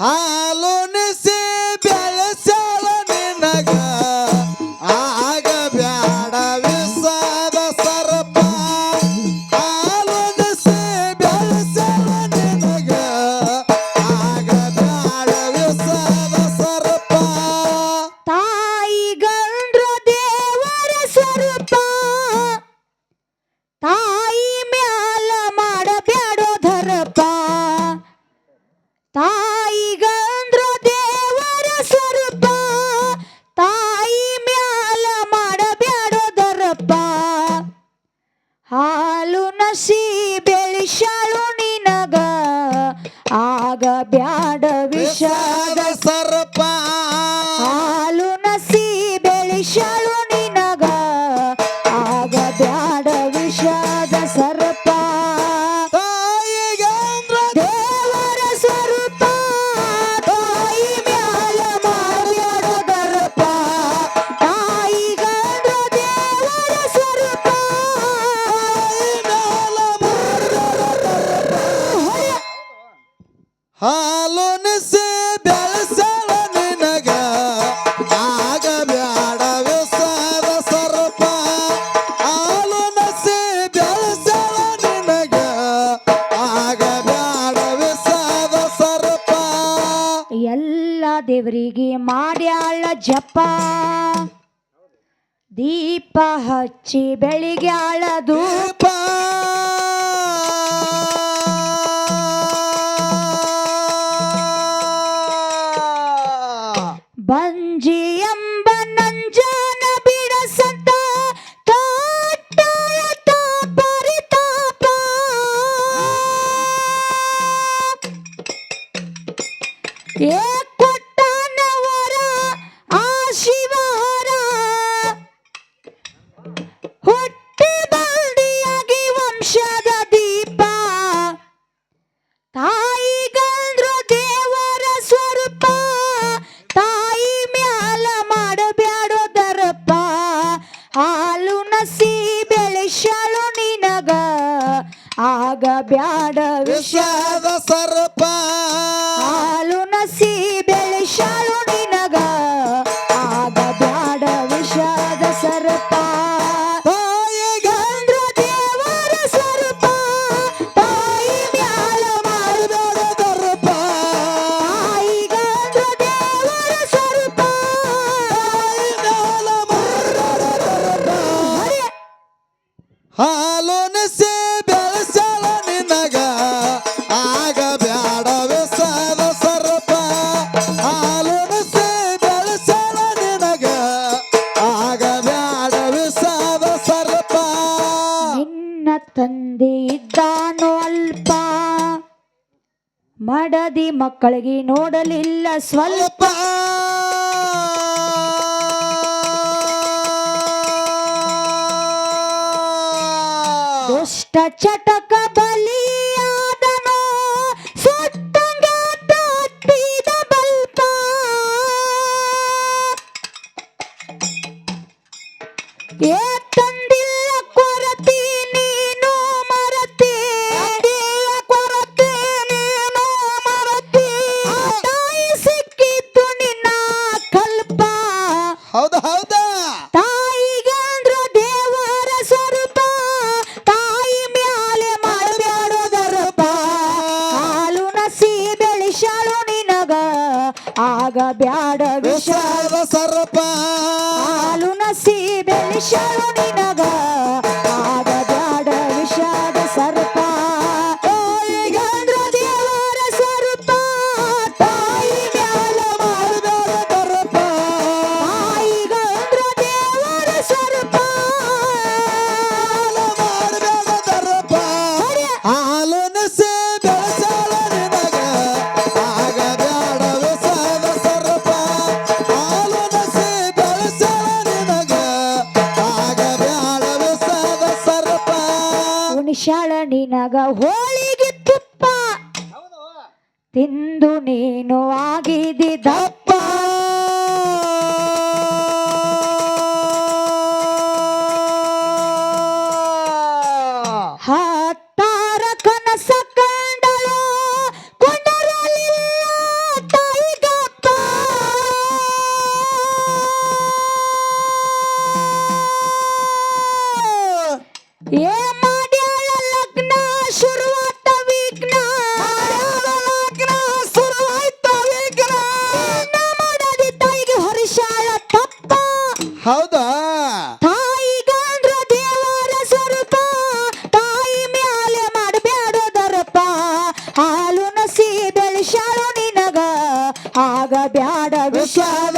હાલો ಬ್ಯಾಡ ವಿಷ ಹಚ್ಚಿ ಬೆಳಿಗ್ಗೆ ಆಳದು ಮಕ್ಕಳಿಗೆ ನೋಡಲಿಲ್ಲ ಸ್ವಲ್ಪ ದುಷ್ಟ ಚಟ ಹೌದಾ ಹೌದಾ. ತಾಯಿಗಂದ್ರ ದೇವರ ಸ್ವರೂಪ ತಾಯಿ ಮ್ಯಾಲೆ ಮಾಡಬೇಡೋದರಪ ಹಾಲು ನಸಿ ಬೆಳೆಸಾಳು ನಿನಗ ಆಗ ಬ್ಯಾಡ ವಿಷ ಸ್ವರೂಪ. ಹಾಲು ನಸಿ ಬೆಳೆಸಾಳು ಬ್ಯಾಡ ವಿಷಾದ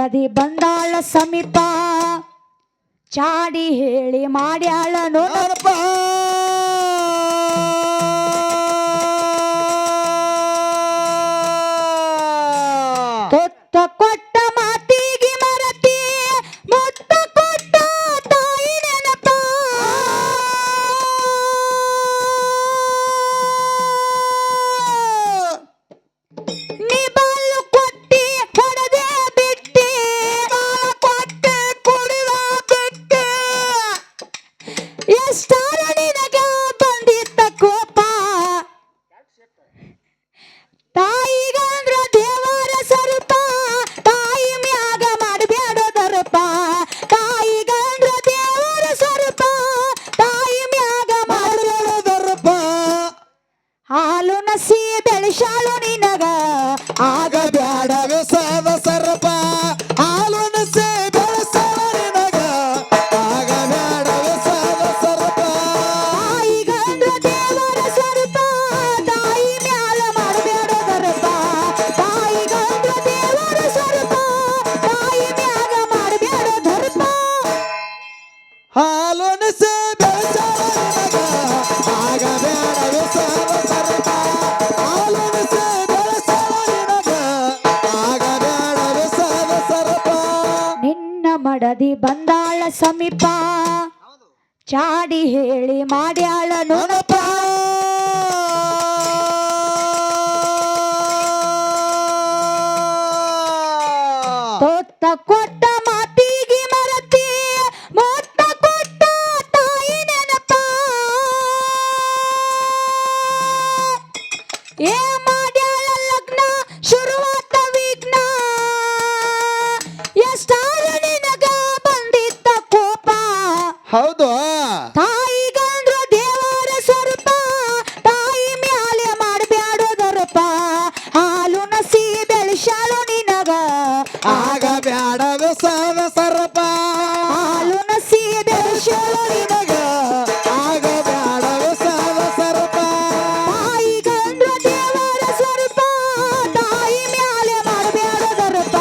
ದದಿ ಬಂದಾಳ ಸಮೀಪ ಚಾಡಿ ಹೇಳಿ ಮಾಡ್ಯಾಳ ನೋಡಪ್ಪ. ಚಾಡಿ ಹೇಳಿ ಮಾಡ್ಯಾಳ ನೋಡ ಸಾದ ಸರ್ಪ. ಹಾಲುನ ಸೀದೆ ಶೋಳಿನಗ. ಆಗ ಸಾದ ಸರ್ಪ. ತಾಯಿ ಕಂಡು ದೇವರ ಸ್ವರೂಪ. ತಾಯಿ ಮ್ಯಾಲೆ ಮಾಡಬೇಡ ದರ್ಪ.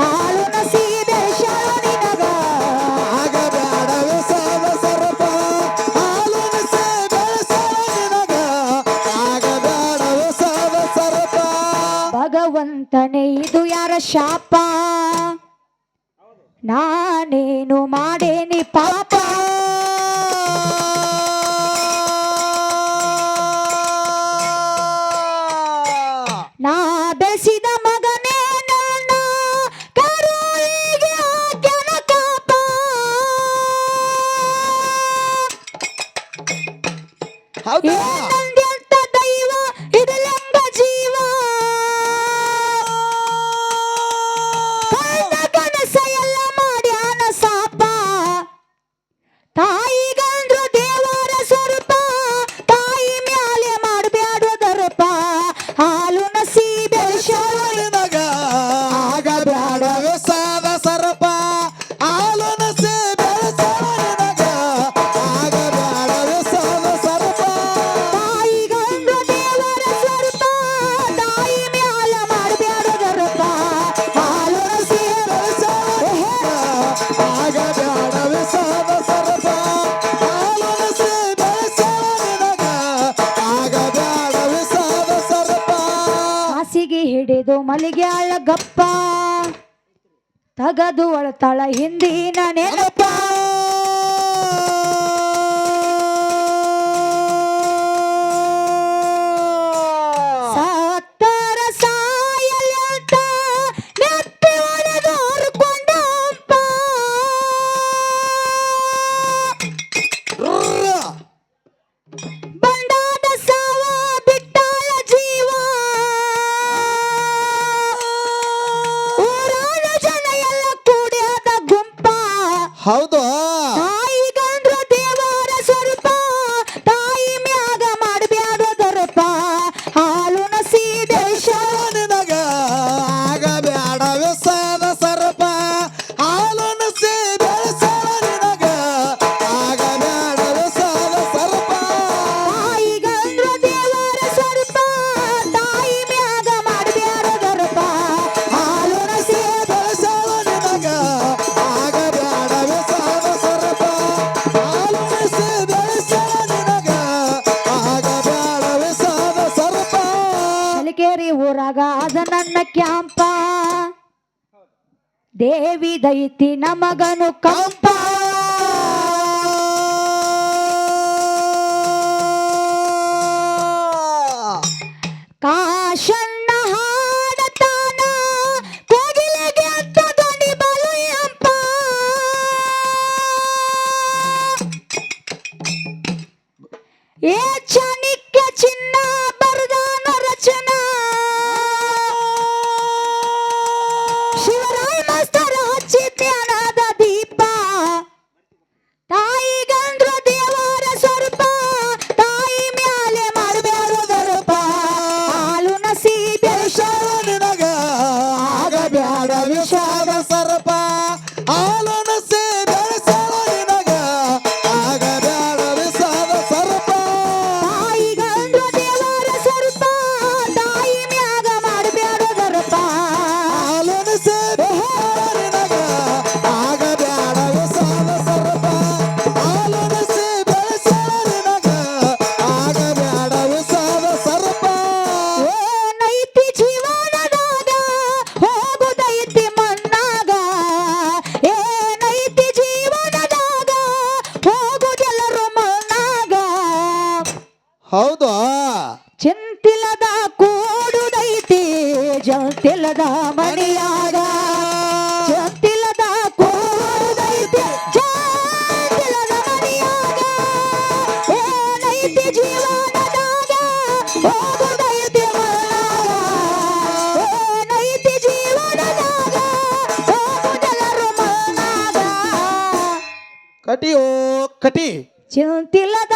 ಹಾಲುನ ಸೀದೆ ಶೋಳಿನಗ. ಆಗ ಸಾದ ಸರ್ಪ. ಹಾಲುನ ಸೀದೆ ಶೋಳಿನಗ. ಆಗ ಸಾದ ಸರ್ಪ. ಭಗವಂತನೇ ಇದು ಯಾರ ನಾನೇನು ಮಾಡೇನಿ ಪಾಪ ಗಪ್ಪ ತಗದು ಒಳತಳ ಹಿಂದಿನ ನೆನಪ ದೇವಿ ದೈತಿ ನಮಗನು ಕಂಪ. ಕಾಶನ ಜಂತಿಲ್ಲದ ಮನೆಯಾಗ ಜಂತಿಲ್ಲದ ಕೂಡುದೈತಿ ಜಂತಿಲ್ಲದ ಮನೆಯಾಗ ಏನೈತಿ ಜೀವನದಾಗ ಹೋಗುದೈತಿ ಮನಾಗ ಏನೈತಿ ಜೀವನದಾಗ ಹೋಗುದೆಲ್ಲರು ಮನಾಗ ಕಟಿ ಓ ಕಟಿ. ಚಿಂತಿಲ್ಲದ